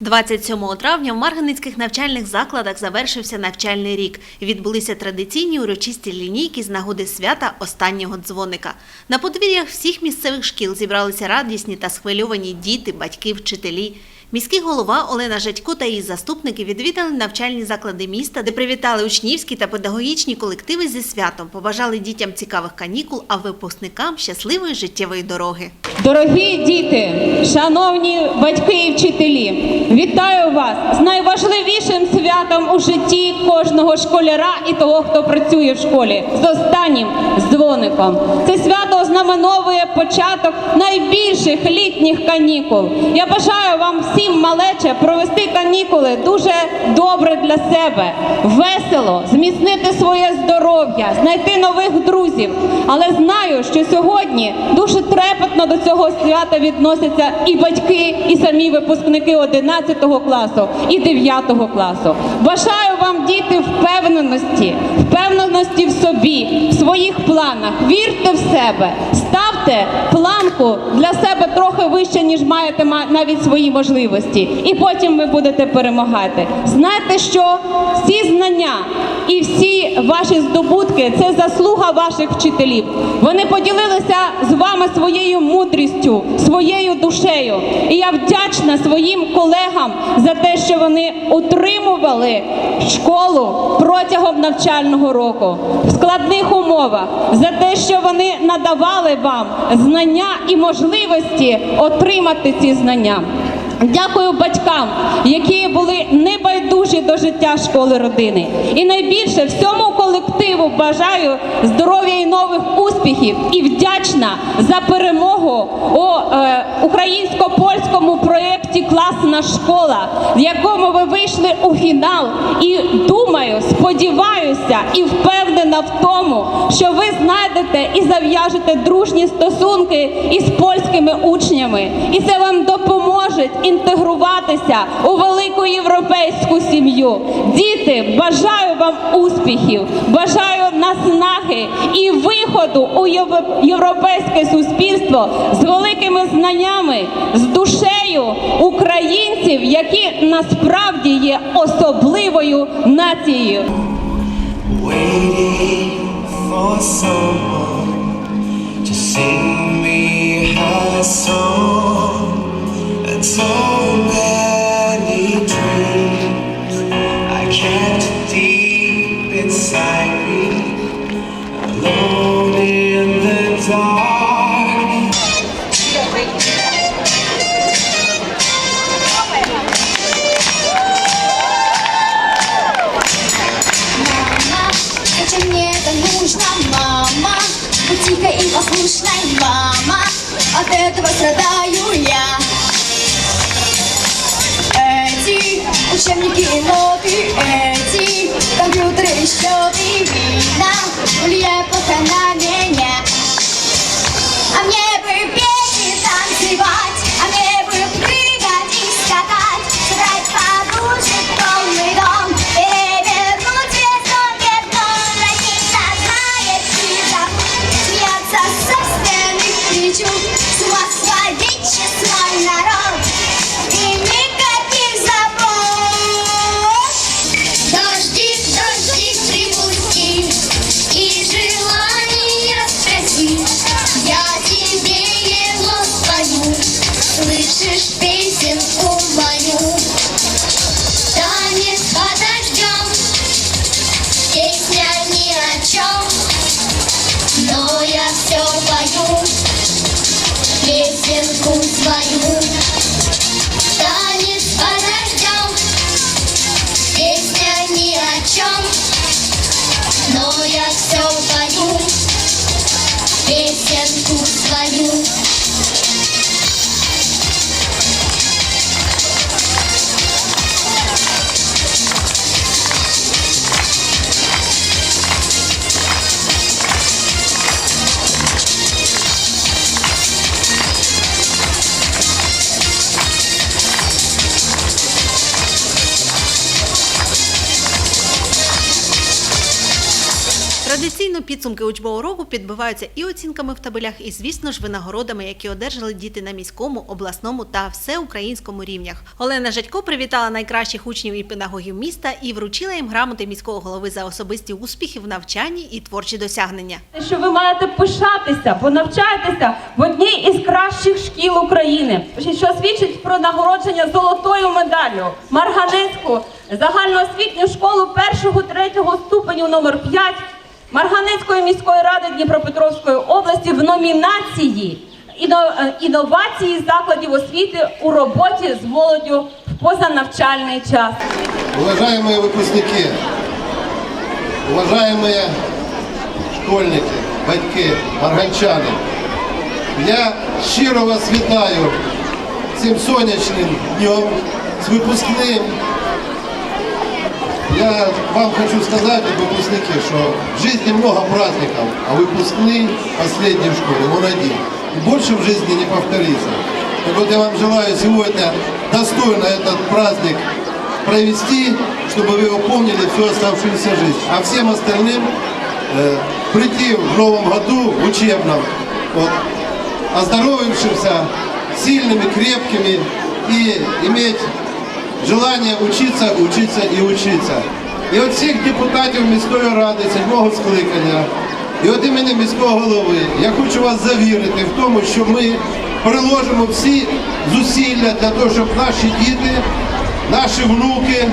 27 травня в марганицьких навчальних закладах завершився навчальний рік. Відбулися традиційні урочисті лінійки з нагоди свята останнього дзвоника. На подвір'ях всіх місцевих шкіл зібралися радісні та схвильовані діти, батьки, вчителі. Міський голова Олена Жадько та її заступники відвідали навчальні заклади міста, де привітали учнівські та педагогічні колективи зі святом, побажали дітям цікавих канікул, а випускникам щасливої життєвої дороги. Дорогі діти, шановні батьки і вчителі, вітаю вас з найважливішим святом у житті кожного школяра і того, хто працює в школі, з останнім дзвоником. Це свято ознаменовує початок найбільших літніх канікул. Я бажаю вам всім малече провести канікули дуже добре для себе, весело, зміцнити своє здоров'я, знайти нових друзів. Але знаю, що сьогодні дуже трепетно до цього свята відносяться і батьки, і самі випускники 11 класу і 9 класу. Бажаю вам діти впевненості, впевненості в собі, в своїх планах. Вірте в себе, ставте планку для себе трохи вище, ніж маєте навіть свої можливості, і потім ви будете перемагати. Знайте, що всі знання і всі ваші здобутки це заслуга ваших вчителів. Вони поділилися з вами своєю мудрістю, своєю душею. І я вдячна своїм колегам за те, що вони утримували школу протягом навчального року в складних умовах, за те, що вони надавали вам знання і можливості отримати ці знання. Дякую батькам, які були небайдужі до життя школи родини. І найбільше всьому колективу бажаю здоров'я і нових успіхів і вдячна за перемогу у е, українсько-польському проєкті Класна школа, в якому ви вийшли у фінал. І думаю, сподіваюся і впевнена в тому, що ви знайдете і зав'яжете дружні стосунки із польськими учнями, і це вам допоможе інтегруватися у велику європейську сім'ю. Діти, бажаю вам успіхів, бажаю наснаги і виходу у європейське суспільство з великими знаннями, з душею українців, які насправді є особливою нацією. for someone to sing me a song. послушной, мама От этого страдаю я Эти учебники и ноты, эти компьютеры и Песенку свою. Танец подождем Песня ни о чем Но я все пою. Песенку свою Традиційно підсумки учбового року підбиваються і оцінками в табелях, і, звісно ж, винагородами, які одержали діти на міському, обласному та всеукраїнському рівнях. Олена Жадько привітала найкращих учнів і педагогів міста і вручила їм грамоти міського голови за особисті успіхи в навчанні і творчі досягнення. що ви маєте пишатися, бо навчаєтеся в одній із кращих шкіл України, що свідчить про нагородження золотою медаллю Марганецьку загальноосвітню школу першого третього ступеню номер 5 Марганецької міської ради Дніпропетровської області в номінації «Іно- е, інновації закладів освіти у роботі з молоддю в позанавчальний час. Уважаемые выпускники, уважаемые школьники, батьки, марганчани, я щиро вас вітаю цим сонячним днем, з випускним. Вам хочу сказать, выпускники, что в жизни много праздников, а выпускный последний в школе, он один. И больше в жизни не повторится. Так вот я вам желаю сегодня достойно этот праздник провести, чтобы вы его помнили всю оставшуюся жизнь. А всем остальным э, прийти в новом году, в учебном, вот, оздоровившимся, сильными, крепкими и иметь желання учитися, учитися і учитися. І от всіх депутатів міської ради седьмого скликання, і от імені міського голови, я хочу вас завірити в тому, що ми приложимо всі зусилля для того, щоб наші діти, наші внуки,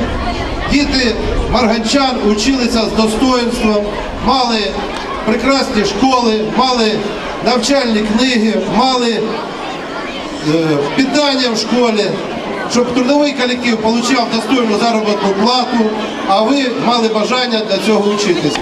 діти марганчан училися з достоинством, мали прекрасні школи, мали навчальні книги, мали е, питання в школі, щоб трудовий колектив отримав достойну заробітну плату, а ви мали бажання для цього вчитись.